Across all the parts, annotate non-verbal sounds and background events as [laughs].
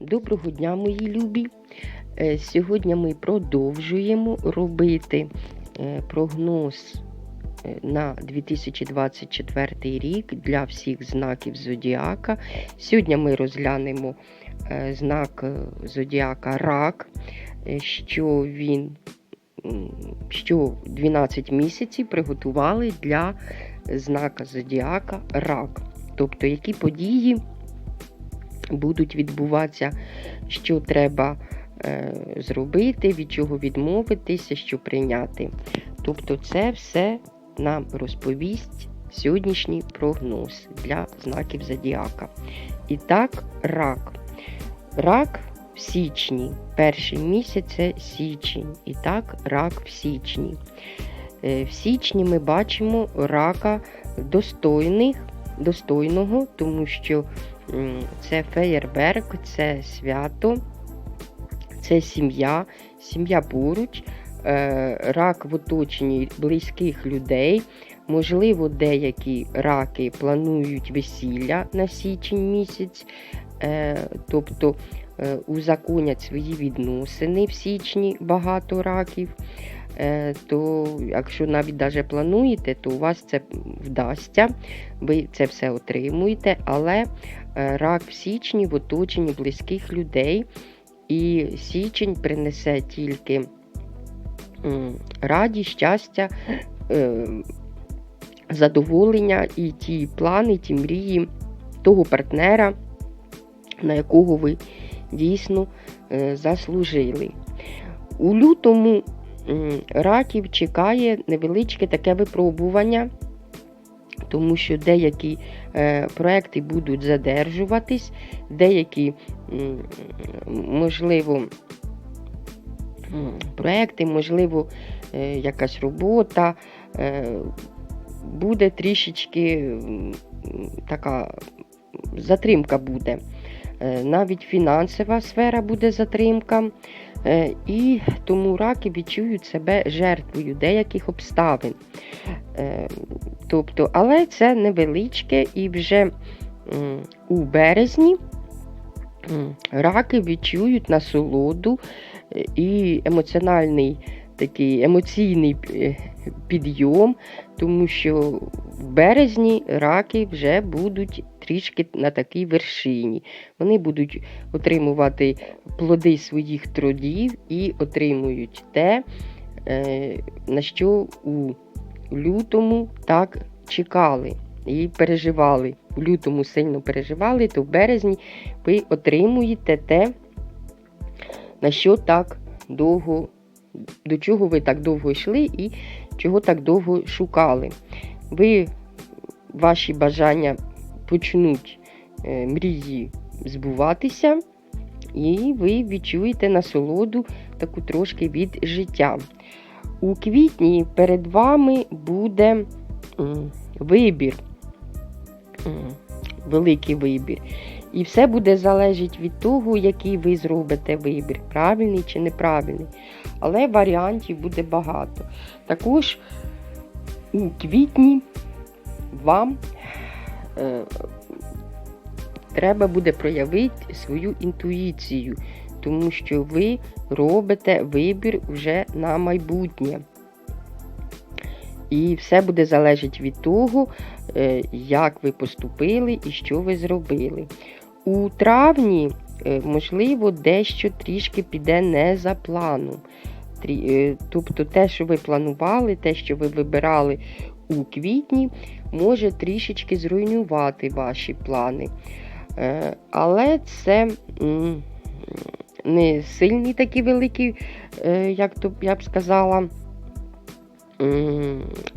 Доброго дня, мої любі! Е, Сьогодні ми продовжуємо робити е, прогноз е, на 2024 рік для всіх знаків Зодіака. Сьогодні ми розглянемо знак Зодіака Рак, що він що 12 місяців приготували для знака Зодіака Рак. Тобто, які події будуть відбуватися, що треба е, зробити, від чого відмовитися, що прийняти. Тобто, це все нам розповість сьогоднішній прогноз для знаків Зодіака. І так, рак. Рак в січні. Перший місяць це січень. І так, рак в січні. Е, В січні ми бачимо рака достойних, достойного, тому що це феєрверк, це свято, це сім'я, сім'я поруч, е, рак в оточенні близьких людей. Можливо, деякі раки планують весілля на січень місяць, е, тобто е, узаконять свої відносини в січні багато раків. То якщо навіть даже плануєте, то у вас це вдасться, ви це все отримуєте, але рак в січні в оточенні близьких людей, і січень принесе тільки радість, щастя, е, задоволення і ті плани, ті мрії того партнера, на якого ви дійсно е, заслужили. У лютому раків чекає невеличке таке випробування, тому що деякі е, проекти будуть задержуватись, деякі, можливо, проекти, можливо, е, якась робота е, буде трішечки така затримка буде. Навіть фінансова сфера буде затримка. І тому раки відчують себе жертвою деяких обставин. Тобто, але це невеличке і вже у березні раки відчують насолоду е, і емоціональний такий емоційний е, підйом, тому що в березні раки вже будуть трішки на такій вершині. Вони будуть отримувати плоди своїх трудів і отримують те, е, на що у лютому так чекали і переживали. У лютому сильно переживали, то в березні ви отримуєте те, на що так довго, до чого ви так довго йшли і чого так довго шукали. Ви ваші бажання почнуть е, мрії збуватися, і ви відчуєте насолоду таку трошки від життя. У квітні перед вами буде вибір, великий вибір. І все буде залежати від того, який ви зробите вибір, правильний чи неправильний. Але варіантів буде багато. Також у квітні вам е, треба буде проявити свою інтуїцію, тому що ви робите вибір вже на майбутнє. І все буде залежати від того, е, як ви поступили і що ви зробили. У травні, е, можливо, дещо трішки піде не за планом. Е, Тобто те, що ви планували, те, що ви вибирали у квітні, може трішечки зруйнувати ваші плани. Але це не сильні такі великі, е, як то я б сказала,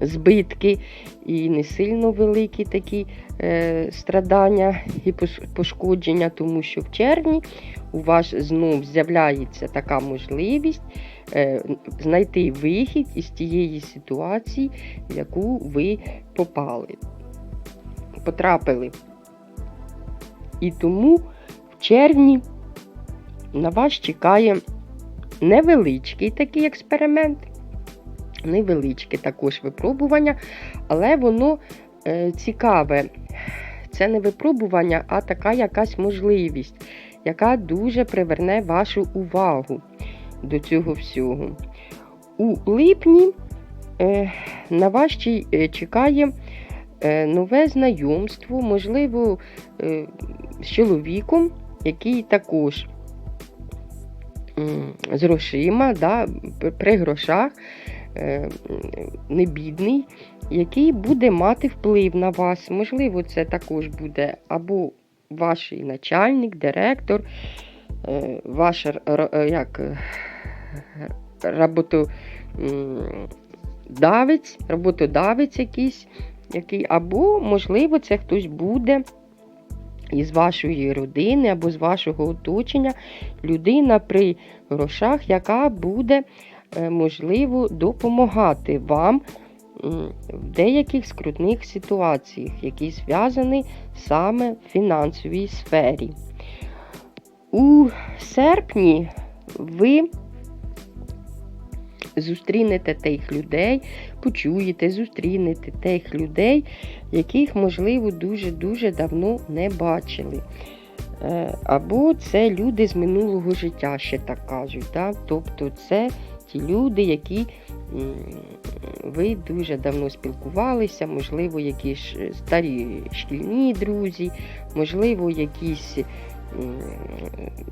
збитки і не сильно великі такі е, страдання і пошкодження, тому що в червні у вас знов з'являється така можливість е, знайти вихід із тієї ситуації, в яку ви попали, потрапили. І тому в червні на вас чекає невеличкий такий експеримент, невеличке також випробування, але воно е, цікаве. Це не випробування, а така якась можливість, яка дуже приверне вашу увагу до цього всього. У липні е, на вас е, чекає е, нове знайомство, можливо, е, з чоловіком, який також з грошима, да, при грошах, е, не бідний, який буде мати вплив на вас. Можливо, це також буде або ваш начальник, директор, е, ваш е, як, роботодавець, роботодавець якийсь, який, або, можливо, це хтось буде із вашої родини або з вашого оточення людина при грошах, яка буде, е, можливо, допомагати вам в деяких скрутних ситуаціях, які зв'язані саме в фінансовій сфері. У серпні ви зустрінете тих людей, почуєте, зустрінете тих людей, яких, можливо, дуже-дуже давно не бачили. Е, Або це люди з минулого життя, ще так кажуть. Да? Тобто це ті люди, які ви дуже давно спілкувалися, можливо, якісь старі шкільні друзі, можливо, якісь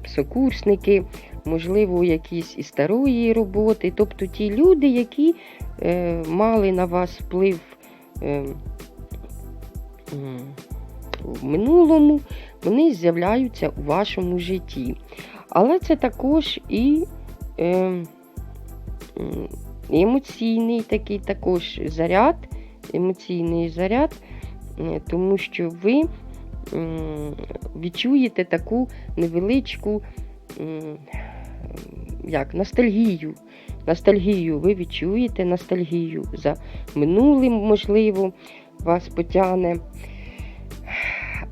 сокурсники, можливо, якісь із старої роботи. Тобто ті люди, які е, мали на вас вплив е, в минулому, вони з'являються у вашому житті. Але це також і е, емоційний такий також заряд, емоційний заряд, е, тому що ви відчуєте таку невеличку як, ностальгію. Ностальгію, ви відчуєте ностальгію за минулим, можливо, вас потягне.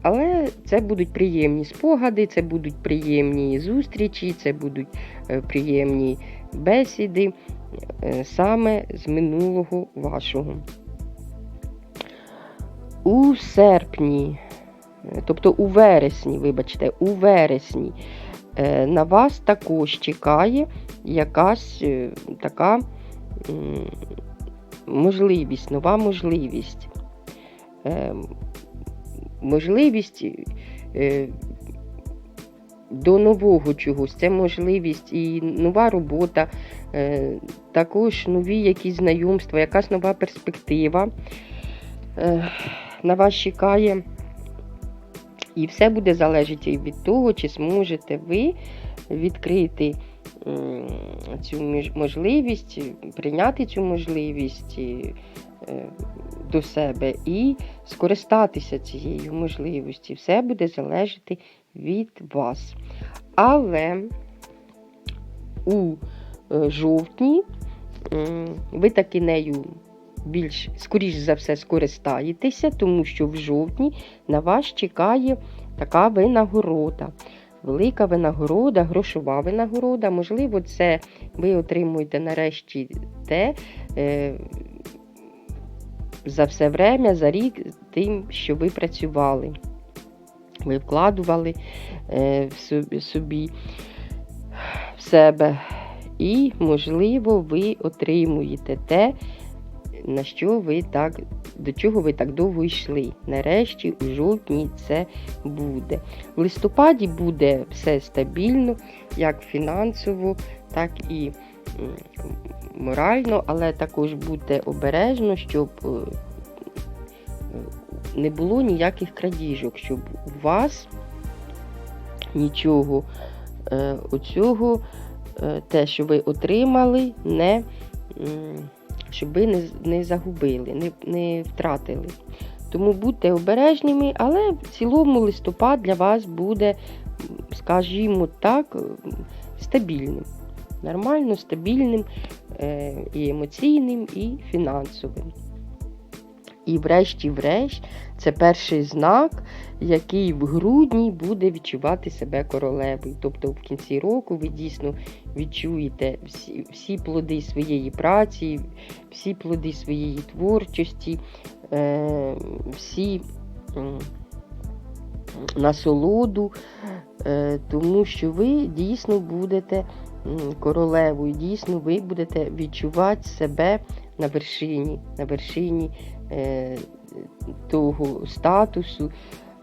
Але це будуть приємні спогади, це будуть приємні зустрічі, це будуть е, приємні бесіди е, саме з минулого вашого. У серпні, тобто у вересні, вибачте, у вересні е, на вас також чекає якась е, така можливість, нова можливість. Е, Можливість до нового чогось. Це можливість і нова робота, також нові якісь знайомства, якась нова перспектива на вас чекає. І все буде залежати від того, чи зможете ви відкрити цю можливість, прийняти цю можливість е, до себе і скористатися цією можливістю. Все буде залежати від вас. Але у е, жовтні ви таки нею більш, скоріш за все, скористаєтеся, тому що в жовтні на вас чекає така винагорода. Велика винагорода, грошова винагорода. Можливо, це ви отримуєте нарешті те е, за все время, за рік тим, що ви працювали. Ви вкладували е, в собі, в себе. І, можливо, ви отримуєте те, на що ви так, до чого ви так довго йшли. Нарешті, у жовтні це буде. В листопаді буде все стабільно, як фінансово, так і морально, але також будьте обережно, щоб е, не було ніяких крадіжок, щоб у вас нічого е, оцього, е, те, що ви отримали, не, щоб не, не загубили, не, не втратили. Тому будьте обережними, але в цілому листопад для вас буде, скажімо так, стабільним. Нормально, стабільним е, і емоційним, і фінансовим. І врешті-врешт, це перший знак, який в грудні буде відчувати себе королевою. Тобто в кінці року ви дійсно відчуєте всі, всі плоди своєї праці, всі плоди своєї творчості, е, всі м, насолоду, е, тому що ви дійсно будете королевою, дійсно ви будете відчувати себе на вершині, на вершині е, того статусу,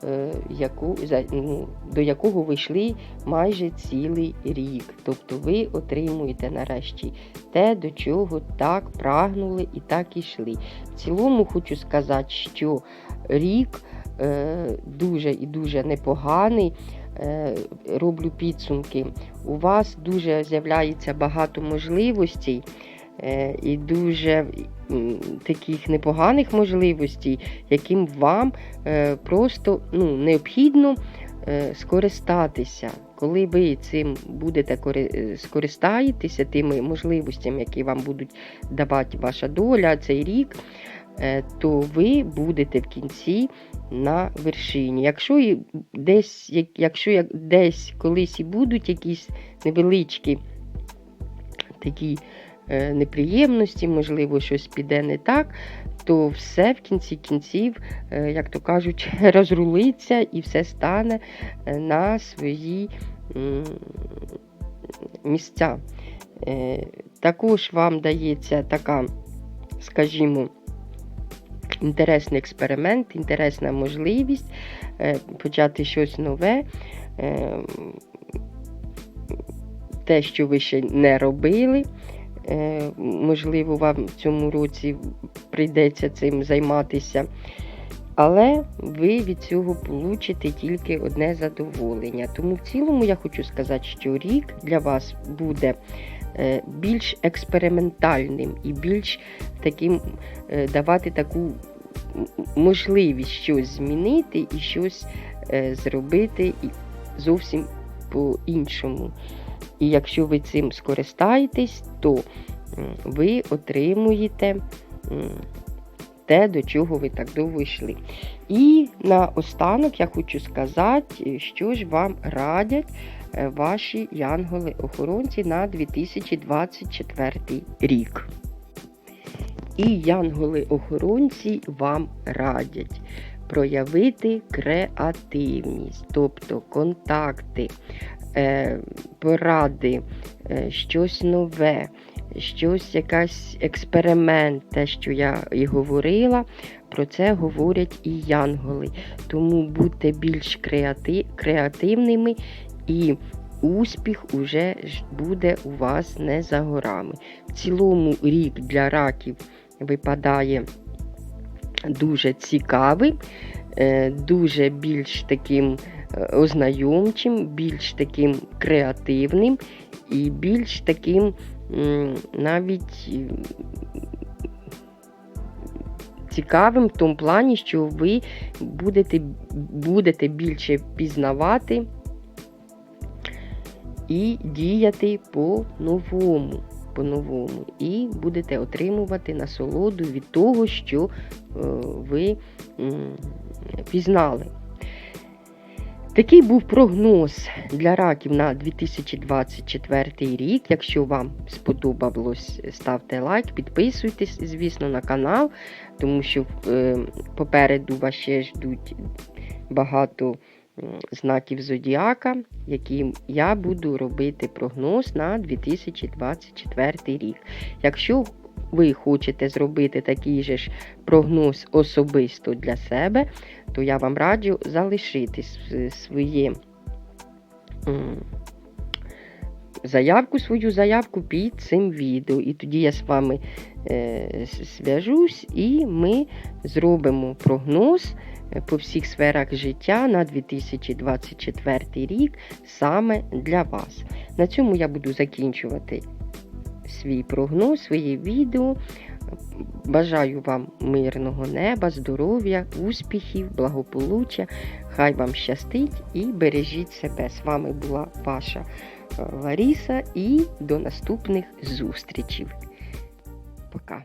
е, яку, за- ну, до якого ви йшли майже цілий рік. Тобто ви отримуєте нарешті те, до чого так прагнули і так ішли. В цілому хочу сказати, що рік е, дуже і дуже непоганий. Е, роблю підсумки. У вас дуже з'являється багато можливостей е, і дуже таких непоганих можливостей, яким вам е, просто ну, необхідно скористатися. Коли ви цим будете скористаєтеся тими можливостями, які вам будуть давати ваша доля цей рік, то ви будете в кінці на вершині. Якщо десь, якщо десь колись і будуть якісь невеличкі такі е, неприємності, можливо, щось піде не так, то все в кінці кінців, е, як то кажуть, [laughs] розрулиться і все стане е, на свої місця. Е, Також вам дається така, скажімо, інтересний експеримент, інтересна можливість е, почати щось нове. Е, те, що ви ще не робили. Е, Можливо, вам в цьому році прийдеться цим займатися. Але ви від цього получите тільки одне задоволення. Тому в цілому я хочу сказати, що рік для вас буде більш експериментальним і більш таким е, давати таку можливість щось змінити і щось е, зробити і зовсім по-іншому. І якщо ви цим скористаєтесь, то ви отримуєте те, до чого ви так довго йшли. І наостанок я хочу сказати, що ж вам радять е, ваші янголи-охоронці на 2024 рік. І янголи-охоронці вам радять проявити креативність, тобто контакти, е, поради, е, щось нове, щось, якась експеримент, те, що я і говорила, про це говорять і янголи. Тому будьте більш креати- креативними і успіх уже буде у вас не за горами. В цілому рік для раків випадає дуже цікавий, е, дуже більш таким е, ознайомчим, більш таким креативним і більш таким навіть цікавим в тому плані, що ви будете, будете більше пізнавати і діяти по-новому. По-новому. І будете отримувати насолоду від того, що е, ви пізнали. Такий був прогноз для раків на 2024 рік. Якщо вам сподобалось, ставте лайк, підписуйтесь, звісно, на канал, тому що е, попереду вас ще ждуть багато знаків зодіака, яким я буду робити прогноз на 2024 рік. Якщо ви хочете зробити такий же ж прогноз особисто для себе, то я вам раджу залишити своє заявку, свою заявку під цим відео. І тоді я з вами е, зв'яжусь і ми зробимо прогноз е, по всіх сферах життя на 2024 рік саме для вас. На цьому я буду закінчувати свій прогноз, своє відео. Бажаю вам мирного неба, здоров'я, успіхів, благополуччя. Хай вам щастить і бережіть себе. З вами була ваша Ларіса і до наступних зустрічей. Пока.